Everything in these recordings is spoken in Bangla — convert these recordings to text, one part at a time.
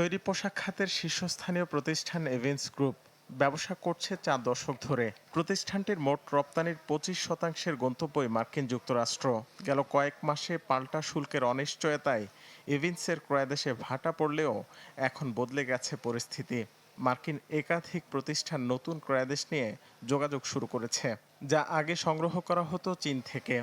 তৈরি পোশাক খাতের শীর্ষস্থানীয় প্রতিষ্ঠান এভেন্স গ্রুপ ব্যবসা করছে চার দশক ধরে। প্রতিষ্ঠানটির মোট রপ্তানির পঁচিশ শতাংশের গন্তব্যই মার্কিন যুক্তরাষ্ট্র। গেল কয়েক মাসে পাল্টা শুল্কের অনিশ্চয়তায় এভিন্সের ক্রয়াদেশে ভাটা পড়লেও এখন বদলে গেছে পরিস্থিতি। মার্কিন একাধিক প্রতিষ্ঠান নতুন ক্রয়াদেশ নিয়ে যোগাযোগ শুরু করেছে, যা আগে সংগ্রহ করা হতো চীন থেকে।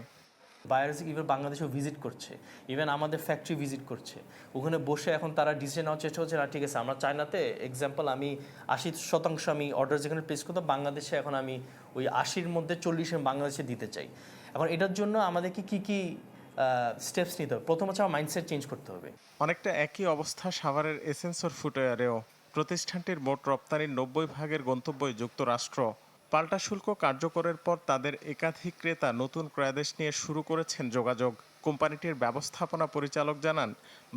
বায়ার্স ইভেন বাংলাদেশেও ভিজিট করছে ইভেন আমাদের ফ্যাক্টরি ভিজিট করছে। ওখানে বসে এখন তারা ডিসিশন নেওয়ার চেষ্টা হচ্ছে না, ঠিক আছে, আমরা চায়নাতে এক্সাম্পল আমি আশি শতাংশ আমি অর্ডার যেখানে প্লেস করতাম, বাংলাদেশে এখন আমি ওই আশির মধ্যে চল্লিশ আমি বাংলাদেশে দিতে চাই। এখন এটার জন্য আমাদেরকে কি কি স্টেপস নিতে হবে? প্রথম হচ্ছে আমার মাইন্ডসেট চেঞ্জ করতে হবে। অনেকটা একই অবস্থা সাভারের এসেন্সর ফুটওয়ারেও। প্রতিষ্ঠানটির মোট রপ্তানির নব্বই ভাগের গন্তব্য যুক্তরাষ্ট্র। পাল্টা শুল্ক কার্যকরের পর তাদের একাধিক ক্রেতা নতুন ক্রয়াদেশ নিয়ে শুরু করেছেন যোগাযোগ। কোম্পানিটির ব্যবস্থাপনা পরিচালক জানান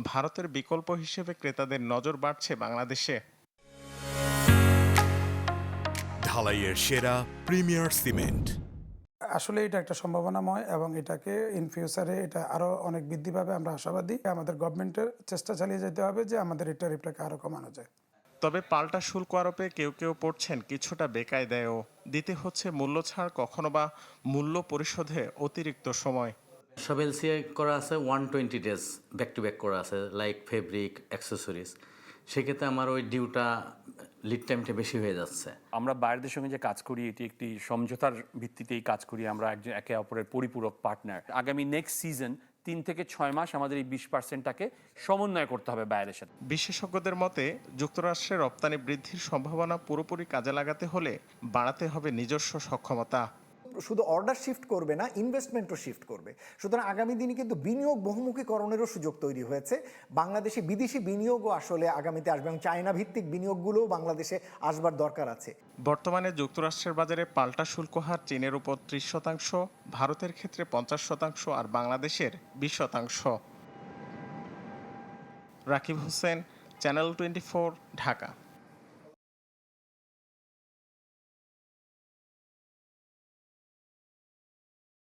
ভারতের বিকল্প হিসেবে ক্রেতাদের নজর বাড়ছে বাংলাদেশে। ঢালাইয়ের সেরা প্রিমিয়ার সিমেন্ট। আসলে এটা একটা সম্ভাবনাময় এবং এটাকে ইন ফিউচারে এটা আরও অনেক বৃদ্ধি পাবে আমরা আশাবাদী। আমাদের গভর্নমেন্টের চেষ্টা চালিয়ে যেতে হবে যে আমাদের এটা রিপ্লেকে আরও কমানো যায়। তবে পাল্টা শুল্ক আরোপে কেউ কেউ পড়ছেন কিছুটা বেকায়দায়ও। দিতে হচ্ছে মূল্য ছাড় কখনো বা মূল্য পরিশোধে অতিরিক্ত সময়। সব এলসিআই করা আছে one twenty days back to back করা আছে লাইক ফেব্রিক অ্যাক্সেসরিজ সেক্ষেত্রে আমার ওই ডিউটা লিড টাইমটা বেশি হয়ে যাচ্ছে। আমরা বাইরের সঙ্গে যে কাজ করি এটি একটি সমঝোতার ভিত্তিতেই কাজ করি আমরা একজন একে অপরের পরিপূরক পার্টনার আগামী নেক্সট সিজন তিন থেকে ছয় মাস আমাদের এই বিশ পার্সেন্টটাকে সমন্বয় করতে হবে বাইরের সাথে। বিশেষজ্ঞদের মতে, যুক্তরাষ্ট্রে রপ্তানি বৃদ্ধির সম্ভাবনা পুরোপুরি কাজে লাগাতে হলে বাড়াতে হবে নিজস্ব সক্ষমতা। শুধু অর্ডার শিফট করবে না ইনভেস্টমেন্টও শিফট করবে। সুতরাং আগামী দিনে কিন্তু বিনিয়োগ বহুমুখীকরণেরও সুযোগ তৈরি হয়েছে। বাংলাদেশে বিদেশি বিনিয়োগও আসলে আগামীতে আসবে এবং চায়না ভিত্তিক বিনিয়োগগুলোও বাংলাদেশে আসবার দরকার আছে। বর্তমানে যুক্তরাষ্ট্রের বাজারে পাল্টা শুল্ক হার চীনের উপর ত্রিশ শতাংশ, ভারতের ক্ষেত্রে পঞ্চাশ শতাংশ আর বাংলাদেশের বিশ শতাংশ। Rakib Hossain channel twenty Dhaka.